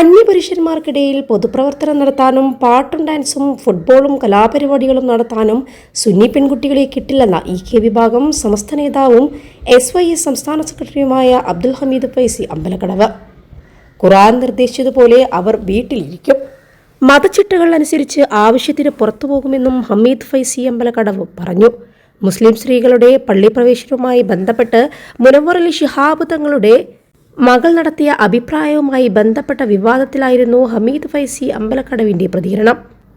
അന്യപുരുഷന്മാർക്കിടയിൽ പൊതുപ്രവർത്തനം നടത്താനും പാട്ടും ഡാൻസും ഫുട്ബോളും കലാപരിപാടികളും നടത്താനും സുന്നി പെൺകുട്ടികളെ കിട്ടില്ലെന്ന ഇ കെ വിഭാഗം സമസ്ത നേതാവും എസ് വൈ എസ് സംസ്ഥാന സെക്രട്ടറിയുമായ അബ്ദുൽ ഹമീദ് ഫൈസി അമ്പലക്കടവ്. ഖുറാൻ നിർദ്ദേശിച്ചതുപോലെ അവർ വീട്ടിലിരിക്കും. മതച്ചിട്ടകൾ അനുസരിച്ച് ആവശ്യത്തിന് പുറത്തു പോകുമെന്നും ഹമീദ് ഫൈസി അമ്പലക്കടവ് പറഞ്ഞു. മുസ്ലിം സ്ത്രീകളുടെ പള്ളിപ്രവേശനവുമായി ബന്ധപ്പെട്ട് മുനവറലി ശിഹാബ് തങ്ങളുടെ മകൾ നടത്തിയ അഭിപ്രായവുമായി ബന്ധപ്പെട്ട വിവാദത്തിലായിരുന്നു ഹമീദ് ഫൈസി അമ്പലക്കടവിന്റെ പ്രതികരണം.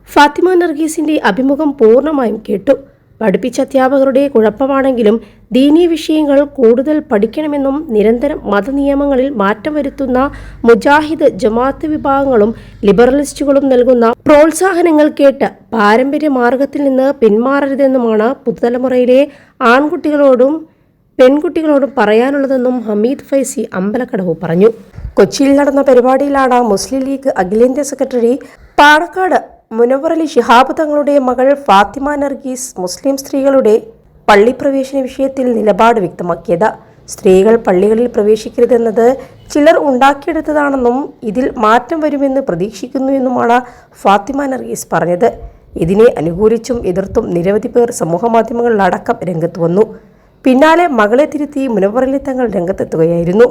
ഫാത്തിമ നർഗീസിന്റെ അഭിമുഖം പൂർണമായും കേട്ടു. പഠിപ്പിച്ച അധ്യാപകരുടെ കുഴപ്പമാണെങ്കിലും ദീനീ വിഷയങ്ങൾ കൂടുതൽ പഠിക്കണമെന്നും നിരന്തരം മതനിയമങ്ങളിൽ മാറ്റം വരുത്തുന്ന മുജാഹിദ് ജമാഅത്ത് വിഭാഗങ്ങളും ലിബറലിസ്റ്റുകളും നൽകുന്ന പ്രോത്സാഹനങ്ങൾ കേട്ട് പാരമ്പര്യ മാർഗത്തിൽ നിന്ന് പിന്മാറരുതെന്നുമാണ് പുതുതലമുറയിലെ ആൺകുട്ടികളോടും പെൺകുട്ടികളോടും പറയാനുള്ളതെന്നും ഹമീദ് ഫൈസി അമ്പലക്കടവ് പറഞ്ഞു. കൊച്ചിയിൽ നടന്ന പരിപാടിയിലാണ് മുസ്ലിം ലീഗ് അഖിലേന്ത്യാ സെക്രട്ടറി പാണക്കാട് മുനവറലി ശിഹാബ് തങ്ങളുടെ മകൾ ഫാത്തിമ നർഗീസ് മുസ്ലിം സ്ത്രീകളുടെ പള്ളിപ്രവേശന വിഷയത്തിൽ നിലപാട് വ്യക്തമാക്കിയത്. സ്ത്രീകൾ പള്ളികളിൽ പ്രവേശിക്കരുതെന്നത് ചിലർ ഉണ്ടാക്കിയെടുത്തതാണെന്നും ഇതിൽ മാറ്റം വരുമെന്ന് പ്രതീക്ഷിക്കുന്നുവെന്നുമാണ് ഫാത്തിമ നർഗീസ് പറഞ്ഞത്. ഇതിനെ അനുകൂലിച്ചും എതിർത്തും നിരവധി പേർ സമൂഹമാധ്യമങ്ങളിലടക്കം രംഗത്ത് വന്നു. പിന്നാലെ മകളെ തിരുത്തി മുനവറിലെ തങ്ങൾ രംഗത്തെത്തുകയായിരുന്നു